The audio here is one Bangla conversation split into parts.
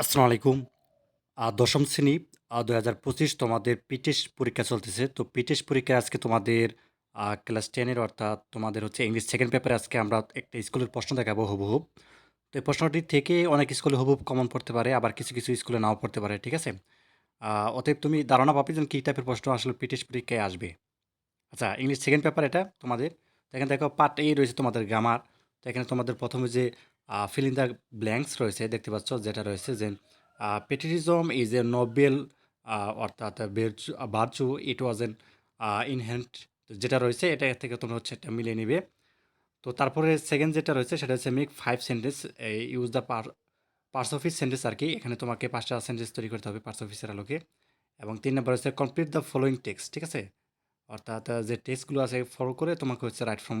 আসসালামু আলাইকুম দশম শ্রেণি দু হাজার পঁচিশ তোমাদের পিটেস্ট পরীক্ষা চলতেছে। তো পিটেস্ট পরীক্ষায় আজকে তোমাদের ক্লাস টেনের অর্থাৎ তোমাদের হচ্ছে ইংলিশ সেকেন্ড পেপারে আজকে আমরা একটা স্কুলের প্রশ্ন দেখাবো হুবহু। তো এই প্রশ্নটি থেকে অনেক স্কুলে হুবহু কমন পড়তে পারে, আবার কিছু, কিছু স্কুলে নাও পড়তে পারে। ঠিক আছে? অতএব তুমি ধারণা পাবে যে কি টাইপের প্রশ্ন আসলে পিটেস্ট পরীক্ষায় আসবে। আচ্ছা ইংলিশ সেকেন্ড পেপার এটা তোমাদের। এখানে দেখো পার্ট এ রয়েছে তোমাদের গ্রামার। তো এখানে তোমাদের প্রথমে যে ফিল দ্য ব্ল্যাংকস রয়েছে, দেখতে পাচ্ছ যেটা রয়েছে যে, a patriotism is a noble অর্থাৎ virtue it was an a inherent যেটা রয়েছে এটা থেকে তোমরা হচ্ছে এটা মিলিয়ে নিবে। তো তারপরে সেকেন্ড যেটা রয়েছে সেটা হচ্ছে make 5 sentence use the par parts of his আর কি এখানে তোমাকে ৫ টা সেন্টেন্স তৈরি করতে হবে পার্স অফিসের আলোকে। এবং তিন নাম্বার হচ্ছে কমপ্লিট দ্য ফলোইং টেক্সট। ঠিক আছে? অর্থাৎ যে টেক্সটগুলো আছে ফলো করে তোমাকে হচ্ছে রাইট ফ্রম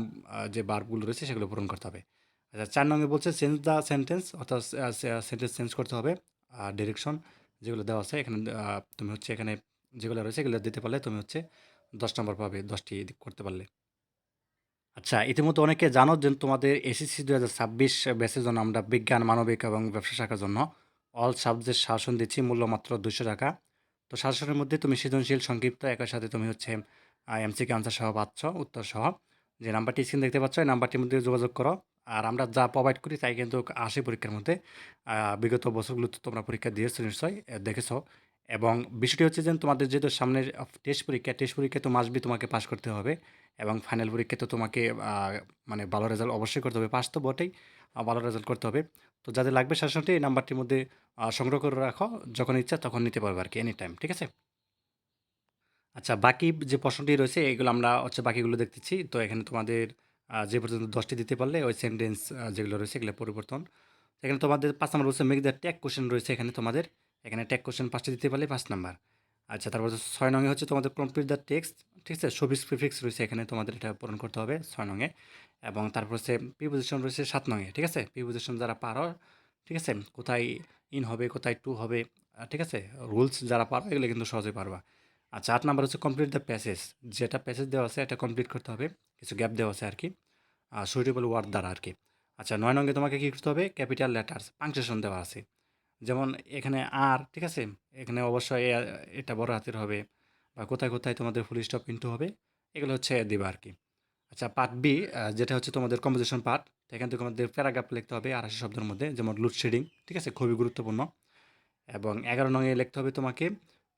যে ভার্বগুলো রয়েছে সেগুলো পূরণ করতে হবে। আচ্ছা ৪ নং বলছে চেঞ্জ দ্য সেন্টেন্স অর্থাৎ সেন্টেন্স চেঞ্জ করতে হবে। আ ডিরেকশন যেগুলো দেওয়া আছে এখানে তুমি হচ্ছে এখানে যেগুলো রয়েছে এগুলো দিতে পারলে তুমি হচ্ছে ১০ নম্বর পাবে ১০ টি করতে পারলে। আচ্ছা ইতিমধ্যে অনেকে জানো যে তোমাদের এসএসসি ২০২৬ ব্যাচের জন্য আমরা বিজ্ঞান, মানবিক এবং ব্যবসা শাখার জন্য অল সাবজেক্ট শাসন দিচ্ছি মূল্য মাত্র ৳২০০ তো শাসনের মধ্যে তুমি সৃজনশীল, সংক্ষিপ্ত একই সাথে তুমি হচ্ছে আ এমসিকিউ আনসার সহ পাচ্ছ, উত্তর সহ। যে নাম্বারটি স্ক্রিন দেখতে পাচ্ছ এই নাম্বারটির মধ্যে যোগাযোগ করো। আর আমরা যা প্রোভাইড করি তাই কিন্তু আসে পরীক্ষার মধ্যে। বিগত বছরগুলোতে তোমরা পরীক্ষা দিয়েছ নিশ্চয়ই দেখেছ। এবং বিষয়টি হচ্ছে যে তোমাদের যেহেতু সামনের টেস্ট পরীক্ষা, টেস্ট পরীক্ষা তো মাস্ট বি তোমাকে পাশ করতে হবে। এবং ফাইনাল পরীক্ষা তো তোমাকে মানে ভালো রেজাল্ট অবশ্যই করতে হবে। পাস তো বটেই, ভালো রেজাল্ট করতে হবে। তো যাদের লাগবে শাসনটি এই নাম্বারটির মধ্যে সংগ্রহ করে রাখো। যখন ইচ্ছা তখন নিতে পারবে আরকি এনি টাইম। ঠিক আছে? আচ্ছা বাকি যে প্রশ্নটি রয়েছে এগুলো আমরা হচ্ছে বাকিগুলো দেখতেছি। তো এখানে তোমাদের যে পর্যন্ত দশটি দিতে পারলে ওই সেন্টেন্স যেগুলো রয়েছে এগুলো পরিবর্তন। এখানে তোমাদের পাঁচ নাম্বার বলছে মেক দ্য ট্যাগ কোয়েশ্চেন রয়েছে এখানে তোমাদের। এখানে ট্যাগ কোয়েশ্চেন পাঁচটি দিতে পারলে পাঁচ নাম্বার। আচ্ছা তারপর ৬ নং এ হচ্ছে তোমাদের কমপ্লিট দ্য টেক্সট। ঠিক আছে? সফিক্স প্রিফিক্স রয়েছে এখানে তোমাদের এটা পূরণ করতে হবে ছয় নঙে এবং তারপর হচ্ছে প্রিপোজিশন রয়েছে ৭ নং এ। ঠিক আছে? প্রিপোজিশন যারা পারো, ঠিক আছে? কোথায় ইন হবে, কোথায় টু হবে, ঠিক আছে? রুলস যারা পারো এগুলো কিন্তু সহজেই পারবা। আচ্ছা ৮ নাম্বার হচ্ছে কমপ্লিট দ্য প্যাসেজ। যেটা প্যাসেজ দেওয়া আছে এটা কমপ্লিট করতে হবে। কিছু গ্যাপ দেওয়া আছে আরকি। আ সুইটেবল ওয়ার্ড দ্বারা আর কি আচ্ছা ৯ নং এ তোমাকে কী করতে হবে? ক্যাপিটাল লেটারস পাংচুয়েশন দেওয়া আছে। যেমন এখানে আর, ঠিক আছে? এখানে অবশ্যই এটা বড় হাতের হবে বা কোথায়, কোথায় তোমাদের ফুল স্টপ ইন্টু হবে এগুলো হচ্ছে দিবা আরকি। আচ্ছা পার্ট বি যেটা হচ্ছে তোমাদের কম্পোজিশন পার্ট। এখান থেকে তোমাদের প্যারাগ্রাফ লিখতে হবে ৮৮ শব্দের মধ্যে যেমন লোডশেডিং, ঠিক আছে? খুবই গুরুত্বপূর্ণ। এবং ১১ নং এ লিখতে হবে তোমাকে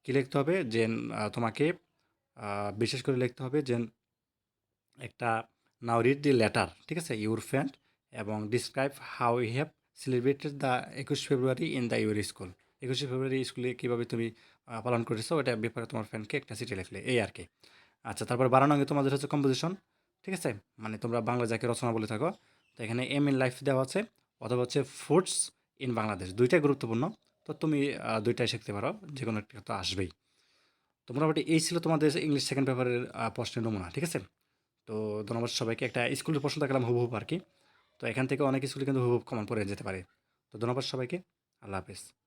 কী লিখতে হবে? যে তোমাকে বিশেষ করে লিখতে হবে যে একটা নাও রিড দি লেটার, ঠিক আছে? ইউর ফ্রেন্ড এবং describe how you have celebrated the ২১ February in the your school. ২১শে ফেব্রুয়ারি স্কুলে কীভাবে তুমি পালন করেছ ওটার ব্যাপারে তোমার ফ্রেন্ডকে একটা চিঠি লিখলে এই আরকি। আচ্ছা তারপর ১২ নং এ তোমাদের হচ্ছে কম্পোজিশন, ঠিক আছে? মানে তোমরা বাংলা যাকে রচনা বলে থাকো। তো এখানে এম ইন লাইফ দেওয়া আছে অথবা হচ্ছে ফুডস ইন বাংলাদেশ। দুইটাই গুরুত্বপূর্ণ। তো তুমি দুইটাই শিখতে পারো। যে কোনো একটা তো আসবেই। তো মোটামুটি এই ছিল তোমাদের ইংলিশ সেকেন্ড পেপারের প্রশ্নের নমুনা, ঠিক আছে? তো ধন্যবাদ সবাইকে। একটা স্কুলের প্রশ্ন দেখালাম হুবহু আরকি। তো এখান থেকে অনেক স্কুলে কিন্তু হুবহু কমন পড়ে যেতে পারে। তো ধন্যবাদ সবাইকে। আল্লাহ হাফেজ।